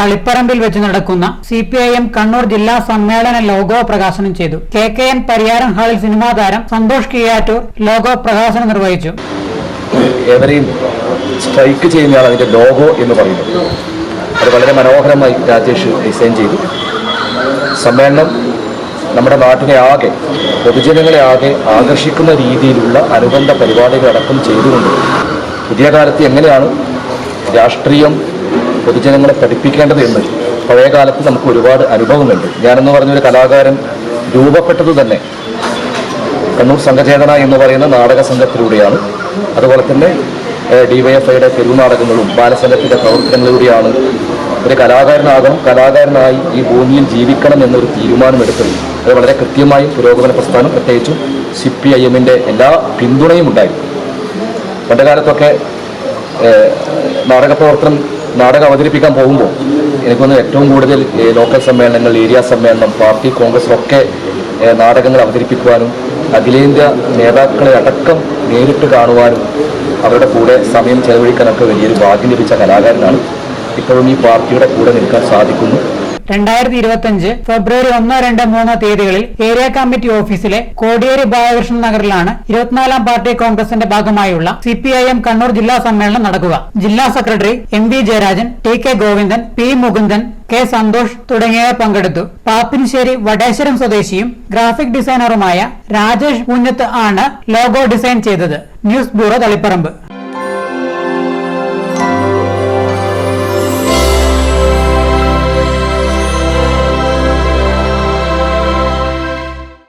തളിപ്പറമ്പിൽ വെച്ച് നടക്കുന്ന C P I M Kannur ജില്ലാ സമ്മേളന ലോഗോ പ്രകാശനം ചെയ്തു. കെ കെ എൻ പരിയാരം ഹാളിൽ സിനിമാ താരം സന്തോഷ് കിയാറ്റൂർ ലോഗോ പ്രകാശനം നിർവഹിച്ചു. സ്ട്രൈക്ക് അതിന്റെ ലോഗോ എന്ന് പറയുന്നത്. അത് വളരെ മനോഹരമായി രാജേഷ് ഡിസൈൻ ചെയ്തു. സമ്മേളനം നമ്മുടെ നാട്ടിനെ ആകെ പൊതുജനങ്ങളെ ആകെ ആകർഷിക്കുന്ന രീതിയിലുള്ള അനുബന്ധ പരിപാടികളടക്കം ചെയ്തുകൊണ്ട് പുതിയ കാലത്ത് എങ്ങനെയാണ് രാഷ്ട്രീയം പൊതുജനങ്ങളെ പഠിപ്പിക്കേണ്ടത് എന്ന്. പഴയ കാലത്ത് നമുക്ക് ഒരുപാട് അനുഭവമുണ്ട്. ഞാനെന്ന് പറഞ്ഞൊരു കലാകാരൻ രൂപപ്പെട്ടത് തന്നെ കണ്ണൂർ സംഘചേതന എന്ന് പറയുന്ന നാടക സംഘത്തിലൂടെയാണ്. അതുപോലെ തന്നെ ഡി വൈ എഫ് തെരുവ് നാടകങ്ങളും ബാലസംഘത്തിന്റെ പ്രവർത്തനങ്ങളിലൂടെയാണ് ഒരു കലാകാരനാകണം കലാകാരനായി ഈ ഭൂമിയിൽ ജീവിക്കണം എന്നൊരു തീരുമാനമെടുത്തത്. അത് വളരെ കൃത്യമായും പുരോഗമന പ്രസ്ഥാനം പ്രത്യേകിച്ചും സി പി ഐ എമ്മിന്റെ എല്ലാ പിന്തുണയും ഉണ്ടായി. പണ്ടുകാലത്തൊക്കെ നാടക പ്രവർത്തനം നാടകം അവതരിപ്പിക്കാൻ പോകുമ്പോൾ എനിക്കൊന്ന് ഏറ്റവും കൂടുതൽ ലോക്കൽ സമ്മേളനങ്ങൾ ഏരിയ സമ്മേളനം പാർട്ടി കോൺഗ്രസിലൊക്കെ നാടകങ്ങൾ അവതരിപ്പിക്കുവാനും അഖിലേന്ത്യാ നേതാക്കളെ അടക്കം നേരിട്ട് കാണുവാനും അവരുടെ കൂടെ സമയം ചെലവഴിക്കാനൊക്കെ വലിയൊരു ഭാഗ്യം ലഭിച്ച കലാകാരനാണ് ഇപ്പോഴും ഈ പാർട്ടിയുടെ കൂടെ നിൽക്കാൻ സാധിക്കുന്നു. രണ്ടായിരത്തി ഇരുപത്തിയഞ്ച് ഫെബ്രുവരി ഒന്ന് രണ്ട് മൂന്ന് തീയതികളിൽ ഏരിയ കമ്മിറ്റി ഓഫീസിലെ കോടിയേരി ബാലകൃഷ്ണൻ നഗറിലാണ് ഇരുപത്തിനാലാം പാർട്ടി കോൺഗ്രസിന്റെ ഭാഗമായുള്ള C P I M Kannur ജില്ലാ സമ്മേളനം നടക്കുക. ജില്ലാ secretary M V Jayarajan T K Govindan P Mukundan K Santhosh തുടങ്ങിയവർ പങ്കെടുത്തു. പാപ്പിനിശ്ശേരി വടേശ്വരം സ്വദേശിയും ഗ്രാഫിക് ഡിസൈനറുമായ രാജേഷ് പൂഞ്ഞത്ത് ആണ് ലോഗോ ഡിസൈൻ ചെയ്തത്. News bureau Thaliparamba.